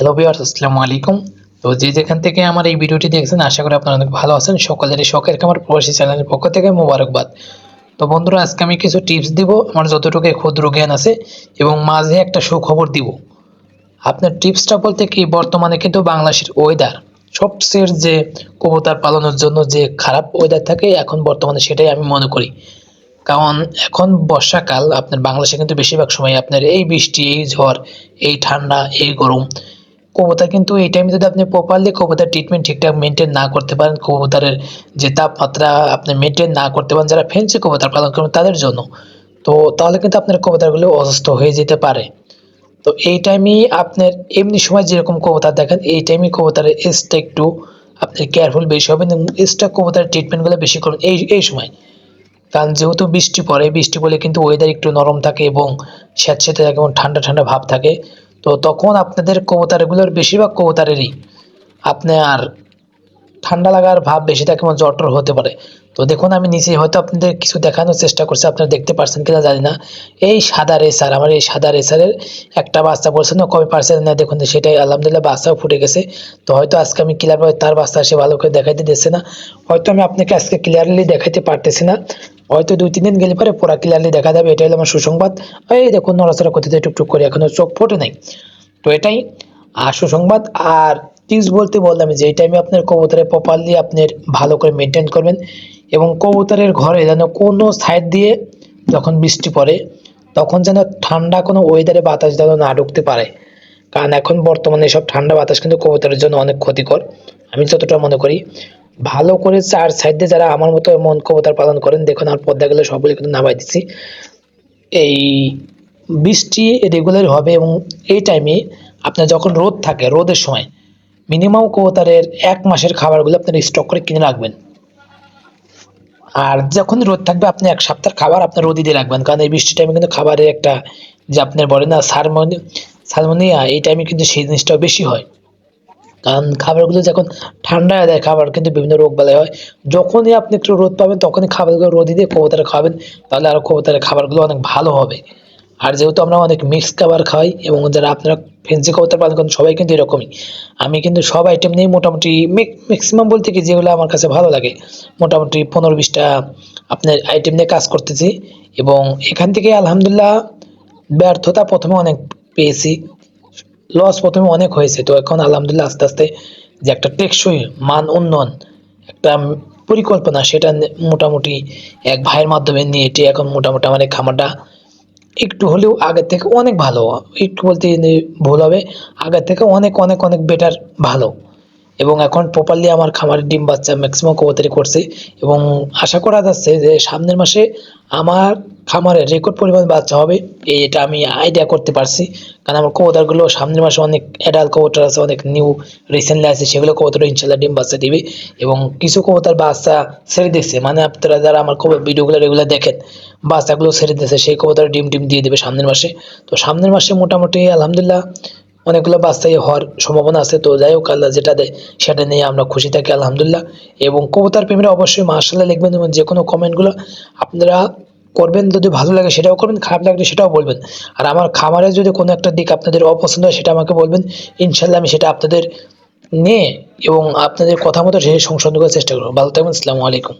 Hello viewers আসসালামু আলাইকুম। তো যে যেখান থেকে আমার এই ভিডিওটি দেখছেন, আশা করি আপনারা অনেক ভালো আছেন। সকলেরই শখের খামার প্রবাসী চ্যানেলের পক্ষ থেকে মোবারকবাদ। তো বন্ধুরা, আজকে আমি কিছু টিপস দিব। আমার যতটুকু ক্ষুদ্র জ্ঞান আছে এবং মাঝে একটা সুখবর দিব। আপনার টিপসটা বলতে কি, বর্তমানে কিন্তু বাংলাদেশের ওয়েদার সবচেয়ে যে কবুতর পালনের জন্য যে খারাপ ওয়েদার থাকে, এখন বর্তমানে সেটাই আমি মনে করি। কারণ এখন বর্ষাকাল, আপনার বাংলাদেশে কিন্তু বেশিরভাগ সময় আপনার এই বৃষ্টি, এই ঝড়, এই ঠান্ডা, এই গরম কবুতর কিন্তু এই টাইমে যদি আপনি প্রপারলি কবুতর ট্রিটমেন্ট ঠিকঠাক মেনটেন না করতে পারেন কবুতরের যে তাপমাত্রা আপনি মেনটেন না করতে পারেন, যারা ফেন্সি কবুতর পালন করেন তাদের জন্য, তো তাহলে কিন্তু আপনার কবুতরগুলো অসুস্থ হয়ে যেতে পারে। তো এই টাইমেই আপনার এমনি সময় যেরকম কবুতর দেখেন, এই টাইমে কবুতরের এজটা একটু আপনি কেয়ারফুল বেশি হবেন এবং এজটা কবুতরের ট্রিটমেন্টগুলো বেশি করবেন এই এই সময়। কারণ যেহেতু বৃষ্টি পড়ে, বৃষ্টি পড়লে কিন্তু ওয়েদার একটু নরম থাকে এবং স্যাঁতস্যাঁতে থাকে এবং ঠান্ডা ঠান্ডা ভাব থাকে। তো তখন আপনাদের কবুতরগুলোর বেশিরভাগ কবুতরেরই আপনার ঠান্ডা লাগার ভাব বেশি থাকে এবং জ্বর হতে পারে। তো দেখুন, আমি নিচে হয়তো আপনাদের কিছু দেখানোর চেষ্টা করছি, আপনারা দেখতে পারছেন কিনা জানি না। এই সাদা রেসার, আমার এই সাদা রেসারের একটা বাচ্চা বলছেন না, কবে পারছেন না দেখুন, সেটাই আলহামদুলিল্লাহ বাচ্চাও ফুটে গেছে। তো হয়তো আজকে আমি ক্লিয়ারভাবে তার বাচ্চা সে ভালো করে দেখাইতে দিচ্ছে না। হয়তো আমি আপনাকে আজকে ক্লিয়ারলি দেখাইতে পারতেছি না। হয়তো দুই, তিন দিন গেলে পরে পুরা ক্লিয়ারলি দেখা যাবে, এটাই হলো আমার সুসংবাদ। এই দেখুন, নড়াচড়া করতে টুকটুক করে এখনও চোখ ফোটে নাই। তো এটাই। আর সুসংবাদ, আর টিপস বলতে বললাম যে, এই টাইমে আপনার কবুতরের প্রপারলি আপনার ভালো করে মেনটেন করবেন এবং কবুতরের ঘরে যেন কোনো সাইড দিয়ে যখন বৃষ্টি পড়ে, তখন যেন ঠান্ডা কোনো ওয়েদারে বাতাস যেন না ঢুকতে পারে। কারণ এখন বর্তমানে সব ঠান্ডা বাতাস কিন্তু কবুতরের জন্য অনেক ক্ষতিকর। আমি যতটা মনে করি। ভালো করে চার সাইডে যারা আমার মতো মন কবতার পালন করেন, দেখুন আমার পর্দাগুলো সবগুলো কিন্তু নামাই দিচ্ছি এই বৃষ্টি রেগুলার হবে এবং এই টাইমে আপনার যখন রোদ থাকে, রোদের সময় মিনিমাম কবতারের এক মাসের খাবারগুলো আপনার স্টক করে কিনে রাখবেন। আর যখন রোদ থাকবে, আপনি এক সপ্তাহের খাবার আপনার রোদি দিয়ে রাখবেন, কারণ এই বৃষ্টির টাইমে কিন্তু খাবারের একটা যে আপনার বলে না, সারমনি সালমোনিয়া এই টাইমে কিন্তু সেই জিনিসটাও বেশি হয়। কারণ খাবারগুলো যখন ঠান্ডা হয়ে যায় খাবার, কিন্তু বিভিন্ন রোগ বালাই হয়, যখনই আপনি একটু রোদ পাবেন, তখনই খাবারগুলো রোদি দিয়ে কবুতরে খাবেন তাহলে আরও কবুতরের খাবারগুলো অনেক ভালো হবে। আর যেহেতু আমরা অনেক মিক্স খাবার খাই, এবং যারা আপনারা ফেন্সি কবুতর পালন করেন, সবাই কিন্তু এরকমই। আমি কিন্তু সব আইটেম নিয়েই মোটামুটি ম্যাক্সিমাম বলতে কি, যেগুলো আমার কাছে ভালো লাগে, মোটামুটি পনেরো বিশটা আপনার আইটেম নিয়ে কাজ করতেছি, এবং এখান থেকে আলহামদুলিল্লাহ ব্যর্থতা প্রথমে অনেক পেয়েছি। লস প্রথমে অনেক হয়েছে। তো এখন আলহামদুলিল্লাহ আস্তে আস্তে যে একটা টেকসই মান উন্নয়ন, একটা পরিকল্পনা, সেটা মোটামুটি এক ভাইয়ের মাধ্যমে নিয়ে এটি এখন মোটামুটি আমার এই খামারটা একটু হলেও আগের থেকে অনেক ভালো। একটু বলতে ভুল হবে, আগের থেকে অনেক অনেক অনেক বেটার ভালো। এবং এখন প্রপারলি আমার খামারের ডিম বাচ্চা ম্যাক্সিমাম কবুতরি করছে এবং আশা করা যাচ্ছে যে সামনের মাসে আমার খামারে রেকর্ড পরিমাণ বাচ্চা হবে, এটা আমি আইডিয়া করতে পারছি। কারণ আমার কবুতরগুলো সামনের মাসে অনেক অ্যাডাল্ট কবুতর আছে, অনেক নিউ রিসেন্টলি আছে, সেগুলো কবুতর ইনশাল্লাহ ডিম বাচ্চা দিবে এবং কিছু কবুতর বাচ্চা ছেড়ে দিচ্ছে। মানে আপনারা যারা আমার ভিডিওগুলো রেগুলার দেখেন, বাচ্চাগুলো ছেড়ে দিচ্ছে সেই কবুতর ডিম ডিম দিয়ে দেবে সামনের মাসে। তো সামনের মাসে মোটামুটি আলহামদুলিল্লাহ অনেকগুলো বাচ্চাই হওয়ার সম্ভাবনা আছে। তো যাই হোক, আল্লাহ যেটা দেয় সেটা নিয়ে আমরা খুশি থাকি, আলহামদুলিল্লাহ। এবং কবুতার প্রেমীরা অবশ্যই মার্শাল্লাহ লিখবেন এবং যে কোনো কমেন্টগুলো আপনারা করবেন, যদি ভালো লাগে সেটাও করবেন, খারাপ লাগলে সেটাও বলবেন। আর আমার খামারে যদি কোনো একটা দিক আপনাদের অপছন্দ হয় সেটা আমাকে বলবেন ইনশাল্লাহ আমি সেটা আপনাদের নিয়ে এবং আপনাদের কথা মতো সেই সংশোধন করার চেষ্টা করব। ভালো থাকবেন, আসসালামু আলাইকুম।